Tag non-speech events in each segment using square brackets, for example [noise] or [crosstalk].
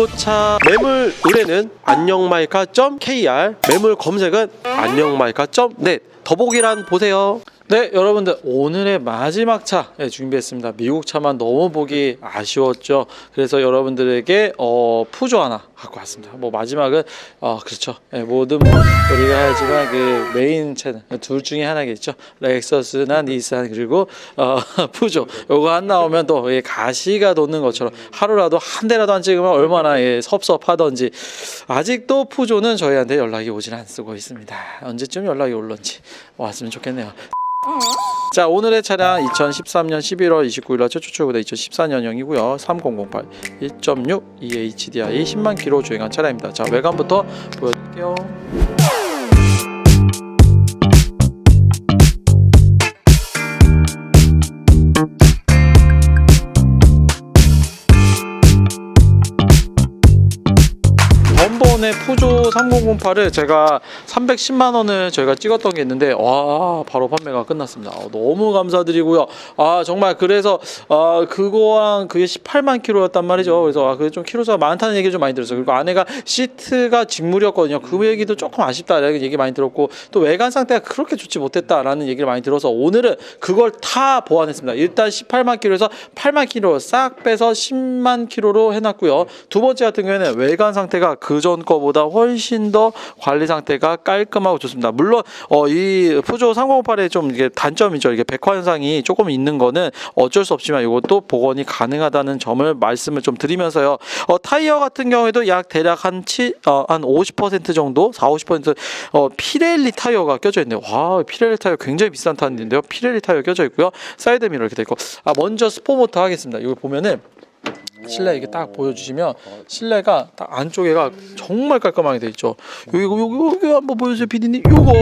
중고차 매물 의뢰는 안녕마이카.kr 매물 검색은 안녕마이카.net 더보기란 보세요. 네, 여러분들 오늘의 마지막 차 예, 준비했습니다. 미국 차만 너무 보기 아쉬웠죠. 그래서 여러분들에게 어, 푸조 하나 갖고 왔습니다. 뭐 마지막은 어, 그렇죠. 예, 모든 뭐 우리가 하지만 그 메인 채널 둘 중에 하나겠죠. 렉서스나 니산 그리고 어, [laughs] 푸조 요거 안 나오면 또 예, 가시가 돋는 것처럼 하루라도 한 대라도 안 찍으면 얼마나 예, 섭섭하던지 아직도 푸조는 저희한테 연락이 오질 않고 있습니다. 언제쯤 연락이 올런지 왔으면 좋겠네요. 자 오늘의 차량 2013년 11월 29일 날 최초 출고된 2014년형이고요. 3008 1.6 EHDI 10만 킬로 주행한 차량입니다. 자 외관부터 보여드릴게요 전번에 푸조 3008을 제가 310만 원을 저희가 찍었던 게 있는데 와 바로 판매가 끝났습니다. 어, 너무 감사드리고요. 아 정말 그래서 아 그거랑 그게 18만 킬로였단 말이죠. 그래서 아 그게 좀 킬로수가 많다는 얘기 좀 많이 들었어요. 그리고 안에가 시트가 직물이었거든요. 그 얘기도 조금 아쉽다라는 얘기 많이 들었고 또 외관 상태가 그렇게 좋지 못했다라는 얘기를 많이 들어서 오늘은 그걸 다 보완했습니다. 일단 18만 킬로에서 8만 킬로 싹 빼서 10만 킬로로 해놨고요. 두 번째 같은 경우에는 외관 상태가 그전 거보다 훨씬 더 관리 상태가 깔끔하고 좋습니다. 물론 어, 이 푸조 3008의 좀 이게 단점이죠. 이게 백화 현상이 조금 있는 거는 어쩔 수 없지만 이것도 복원이 가능하다는 점을 말씀을 좀 드리면서요. 어, 타이어 같은 경우에도 약 대략 한 7, 어, 한 50% 정도, 4, 50% 어, 피렐리 타이어가 껴져 있네요. 와, 피렐리 타이어 굉장히 비싼 타인데요. 피렐리 타이어 껴져 있고요. 사이드 미러 이렇게 돼 있고. 아, 먼저 스포모터 하겠습니다. 이거 보면은 실내 이게 딱 보여주시면 실내가 딱 안쪽에가 정말 깔끔하게 돼 있죠. 여기 여기 여기 한번 보여주세요, 피디님. 요거,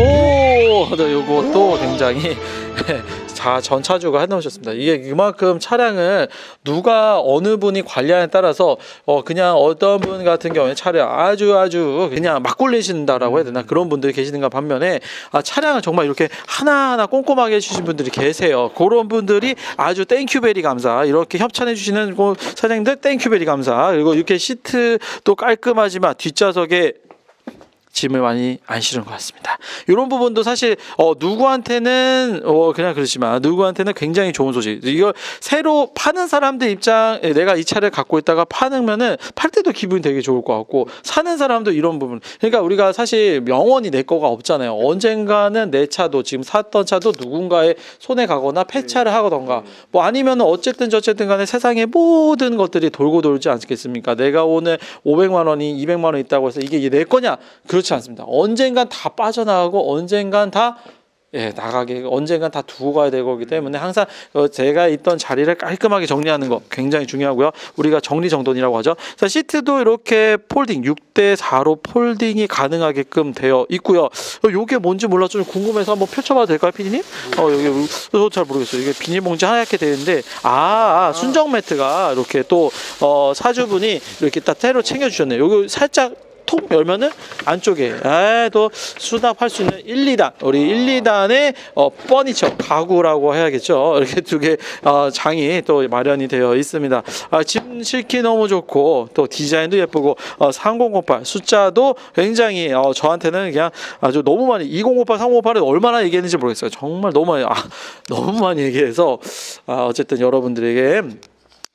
네, 요것도 굉장히 [laughs] 자 전 차주가 해놓으셨습니다. 이게 그만큼 차량을 누가 어느 분이 관리하냐에 따라서 어 그냥 어떤 분 같은 경우에 차량 아주 아주 그냥 막 굴리신다라고 해야 되나 그런 분들이 계시는가 반면에 아 차량을 정말 이렇게 하나하나 꼼꼼하게 해주신 분들이 계세요. 그런 분들이 아주 땡큐베리 감사 이렇게 협찬해 주시는 그 사장님들 땡큐베리 감사 그리고 이렇게 시트도 깔끔하지만 뒷좌석에 짐을 많이 안 실은 것 같습니다. 이런 부분도 사실 어, 누구한테는 어, 그냥 그렇지만 누구한테는 굉장히 좋은 소식. 이걸 새로 파는 사람들 입장 내가 이 차를 갖고 있다가 파는면은 팔 때도 기분이 되게 좋을 것 같고 사는 사람도 이런 부분. 그러니까 우리가 사실 명언이 내 거가 없잖아요. 언젠가는 내 차도 지금 샀던 차도 누군가의 손에 가거나 폐차를 하거던가 뭐 아니면 어쨌든 저쨌든 간에 세상의 모든 것들이 돌고 돌지 않겠습니까? 내가 오늘 500만 원이 200만 원 있다고 해서 이게 내 거냐? 그렇지 않습니다. 언젠간 다 빠져나가고 언젠간 다 예, 나가게 언젠간 다 두고 가야 될 거기 때문에 항상 어, 제가 있던 자리를 깔끔하게 정리하는 거 굉장히 중요하고요. 우리가 정리정돈이라고 하죠. 자, 시트도 이렇게 폴딩 6대 4로 폴딩이 가능하게끔 되어 있고요. 어, 요게 뭔지 몰라서 좀 궁금해서 한번 펼쳐봐도 될까요, 피디님? 어, 여기 어, 잘 모르겠어요. 이게 비닐봉지 하얗게 되는데 아, 아 순정 매트가 이렇게 또 어, 사주분이 이렇게 딱 새로 챙겨주셨네요. 요거 살짝 톡 열면은 안쪽에 아, 또 수납할 수 있는 1, 2단 우리 1, 2단의 어, 퍼니처 가구라고 해야겠죠? 이렇게 두개 어, 장이 또 마련이 되어 있습니다. 아, 짐 실기 너무 좋고 또 디자인도 예쁘고 어, 3008 숫자도 굉장히 어, 저한테는 그냥 아주 너무 많이 2058 3058을 얼마나 얘기했는지 모르겠어요. 정말 너무 많이 아, 너무 많이 얘기해서 아, 어쨌든 여러분들에게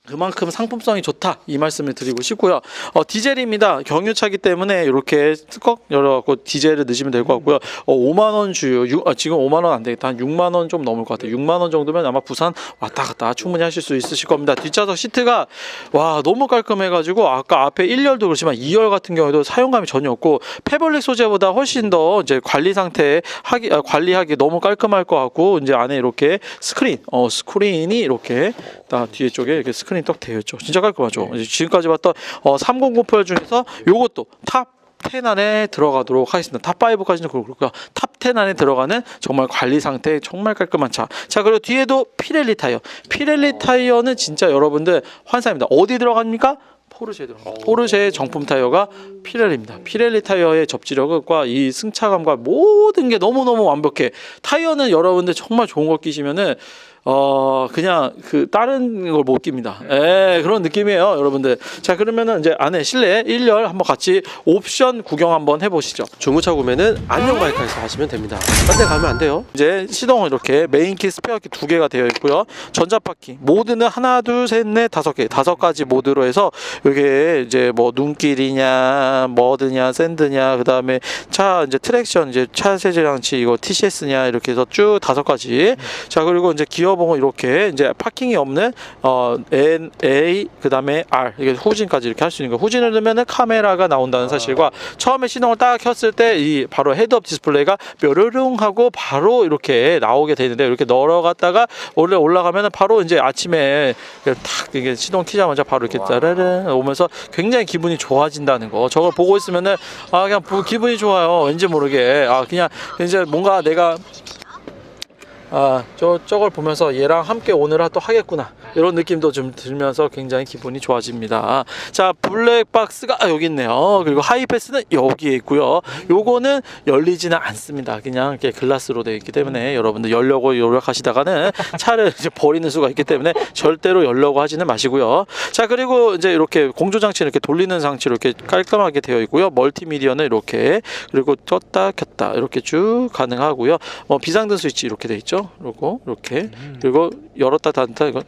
그만큼 상품성이 좋다 이 말씀을 드리고 싶고요. 어, 디젤입니다. 경유차기 때문에 이렇게 뚜껑 열어갖고 디젤을 넣으시면 될 것 같고요. 어, 5만 원 주요. 유, 아, 지금 5만 원 안 되겠다. 한 6만 원 좀 넘을 것 같아요. 6만 원 정도면 아마 부산 왔다 갔다 충분히 하실 수 있으실 겁니다. 뒷좌석 시트가 와 너무 깔끔해가지고 아까 앞에 1열도 그렇지만 2열 같은 경우에도 사용감이 전혀 없고 페블릭 소재보다 훨씬 더 이제 관리 상태 하기 아, 관리하기 너무 깔끔할 것 같고 이제 안에 이렇게 스크린 어 스크린이 이렇게 다 뒤에 쪽에 이렇게 스크린 딱 되어 있죠. 진짜 깔끔하죠. 이제 지금까지 봤던 어, 3008 중에서 요것도 탑 10 안에 들어가도록 하겠습니다. 탑 5까지는 그렇고요. 탑10 안에 들어가는 정말 관리 상태 정말 깔끔한 차. 자 그리고 뒤에도 피렐리 타이어. 피렐리 타이어는 진짜 여러분들 환상입니다. 어디 들어갑니까? 포르쉐에 들어갑니다. 포르쉐의 정품 타이어가 피렐리입니다. 피렐리 타이어의 접지력과 이 승차감과 모든 게 너무너무 완벽해. 타이어는 여러분들 정말 좋은 거 끼시면은 어 그냥 그 다른 걸 못 낍니다. 예, 그런 느낌이에요, 여러분들. 자 그러면은 이제 안에 실내 1열 한번 같이 옵션 구경 한번 해 보시죠. 중고차 구매는 안녕 마이카에서 하시면 됩니다. 딴 데 가면 안 돼요. 이제 시동은 이렇게 메인키 스페어 키 두 개가 되어 있고요. 전자 바퀴 모드는 하나 둘 셋 넷 다섯 개 다섯 가지 모드로 해서 이게 이제 뭐 눈길이냐 머드냐 샌드냐 그 다음에 차 이제 트랙션 이제 차 세제 장치 이거 TCS냐 이렇게 해서 쭉 다섯 가지. 자 그리고 이제 기어 봉은 이렇게 이제 파킹이 없는 어 N A 그 다음에 R 이게 후진까지 이렇게 할 수 있는 거. 후진을 넣으면은 카메라가 나온다는 사실과 처음에 시동을 딱 켰을 때 이 바로 헤드업 디스플레이가 뾰르릉 하고 바로 이렇게 나오게 되는데 이렇게 널어갔다가 원래 올라가면은 바로 이제 아침에 탁 이게 시동 키자마자 바로 이렇게 짜르르 오면서 굉장히 기분이 좋아진다는 거. 저걸 보고 있으면은 아 그냥 부- 기분이 좋아요. 왠지 모르게 아 그냥 이제 뭔가 내가 아, 저 저걸 보면서 얘랑 함께 오늘 또 하겠구나. 이런 느낌도 좀 들면서 굉장히 기분이 좋아집니다. 자, 블랙박스가 아, 여기 있네요. 그리고 하이패스는 여기에 있고요. 요거는 열리지는 않습니다. 그냥 이렇게 글라스로 되어 있기 때문에 여러분들 열려고 요력하시다가는 [laughs] 차를 이제 버리는 수가 있기 때문에 절대로 열려고 하지는 마시고요. 자, 그리고 이제 이렇게 공조 장치는 이렇게 돌리는 장치로 이렇게 깔끔하게 되어 있고요. 멀티미디어는 이렇게 그리고 껐다 켰다 이렇게 쭉 가능하고요. 뭐 비상등 스위치 이렇게 돼 있죠. 그리고 이렇게. 그리고 열었다 닫다 이거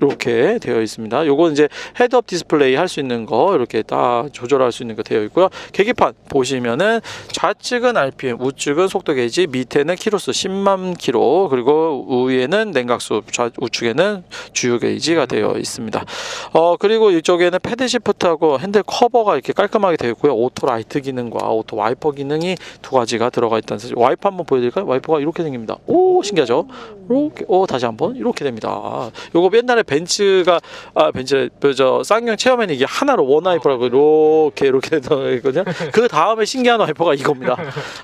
이렇게 되어 있습니다. 요거 이제 헤드업 디스플레이 할 수 있는 거 이렇게 딱 조절할 수 있는 거 되어 있고요. 계기판 보시면은 좌측은 RPM, 우측은 속도 게이지, 밑에는 키로수 10만 키로, 그리고 위에는 냉각수, 좌 우측에는 주유 게이지가 되어 있습니다. 어 그리고 이쪽에는 패드 시프트하고 핸들 커버가 이렇게 깔끔하게 되어 있고요. 오토 라이트 기능과 오토 와이퍼 기능이 두 가지가 들어가 있다는 사실. 와이퍼 한번 보여드릴까요? 와이퍼가 이렇게 생깁니다. 오 신기하죠? 이렇게 오 다시 한번 이렇게 됩니다. 아, 요거 옛날에 벤츠가 아 벤츠 저 쌍용 체험에는 이게 하나로 원 와이퍼라고 이렇게 이렇게 되어 있거든요. 그 다음에 신기한 와이퍼가 이겁니다.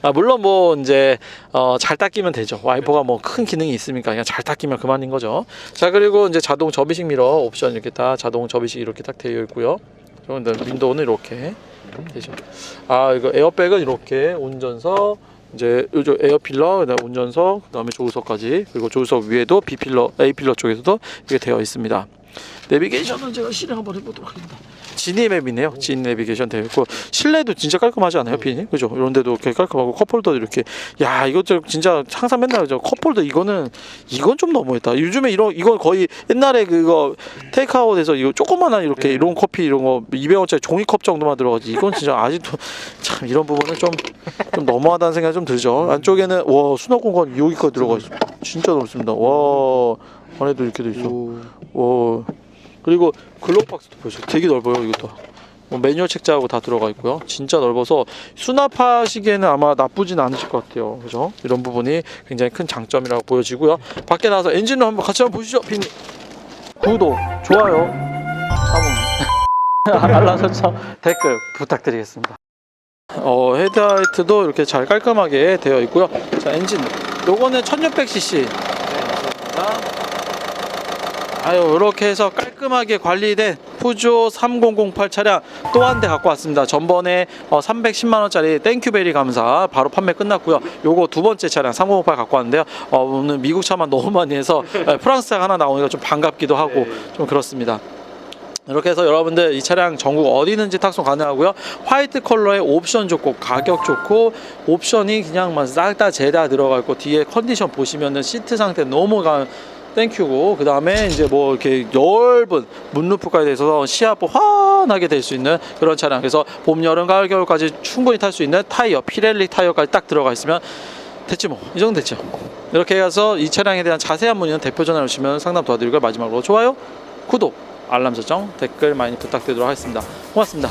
아, 물론 뭐 이제 어, 잘 닦이면 되죠. 와이퍼가 뭐 큰 기능이 있으니까 그냥 잘 닦이면 그만인 거죠. 자 그리고 이제 자동 접이식 미러 옵션 이렇게 다 자동 접이식 이렇게 딱 되어 있고요. 그런데 윈도우는 이렇게 되죠. 아 이거 에어백은 이렇게 운전석 이제 요즘 에어필러, 그다음 운전석, 그다음에 조수석까지 그리고 조수석 위에도 B 필러, A 필러 쪽에서도 이게 되어 있습니다. 내비게이션은 제가 실행 한번 해보도록 하겠습니다. 지니 맵이네요. 지니 내비게이션 되어 있고 실내도 진짜 깔끔하지 않아요, 피님? 그죠? 이런 데도 이렇게 깔끔하고 컵홀더 이렇게 야 이거 저 진짜 항상 맨날 저 컵홀더 이거는 이건 좀 너무했다. 요즘에 이런 이건 거의 옛날에 그거 테이크아웃에서 이거 조그만한 이렇게 이런 커피 이런 거 200원짜리 종이컵 정도만 들어가지 이건 진짜 아직도 [laughs] 참 이런 부분은 좀 좀 너무하다는 생각이 좀 들죠. 안쪽에는 와 수납 공간 여기까지 들어가 있어. 진짜 넓습니다. 와 안에도 이렇게 돼 있어. 와 그리고 글로박스도 보세요. 되게 넓어요 이것도. 뭐 매뉴얼 책자하고 다 들어가 있고요. 진짜 넓어서 수납하시기에는 아마 나쁘진 않으실 것 같아요. 그죠? 이런 부분이 굉장히 큰 장점이라고 보여지고요. 밖에 나와서 엔진을 한번 같이 한번 보시죠. 빈 구독, 좋아요, [laughs] [laughs] 알람 설정, 댓글 부탁드리겠습니다. 어, 헤드라이트도 이렇게 잘 깔끔하게 되어 있고요. 자, 엔진. 요거는 1600cc. 아유, 이렇게 해서 깔끔하게 관리된 푸조 3008 차량 또 한 대 갖고 왔습니다. 전번에 어, 310만 원짜리 땡큐베리 감사 바로 판매 끝났고요. 요거 두 번째 차량 3008 갖고 왔는데요. 어, 오늘 미국 차만 너무 많이 해서 에, 프랑스 차가 하나 나오니까 좀 반갑기도 하고 좀 그렇습니다. 이렇게 해서 여러분들 이 차량 전국 어디든지 탁송 가능하고요. 화이트 컬러의 옵션 좋고 가격 좋고 옵션이 그냥 싹다 죄다 들어가 있고 뒤에 컨디션 보시면은 시트 상태 너무 가 땡큐고 그 다음에 이제 뭐 이렇게 넓은 문루프까지 돼서 시야도 환하게 될 수 있는 그런 차량. 그래서 봄 여름 가을 겨울까지 충분히 탈 수 있는 타이어 피렐리 타이어까지 딱 들어가 있으면 됐지 뭐. 이 정도 됐죠. 이렇게 해서 이 차량에 대한 자세한 문의는 대표 전화 주시면 상담 도와드리고 마지막으로 좋아요 구독 알람 설정 댓글 많이 부탁드리도록 하겠습니다. 고맙습니다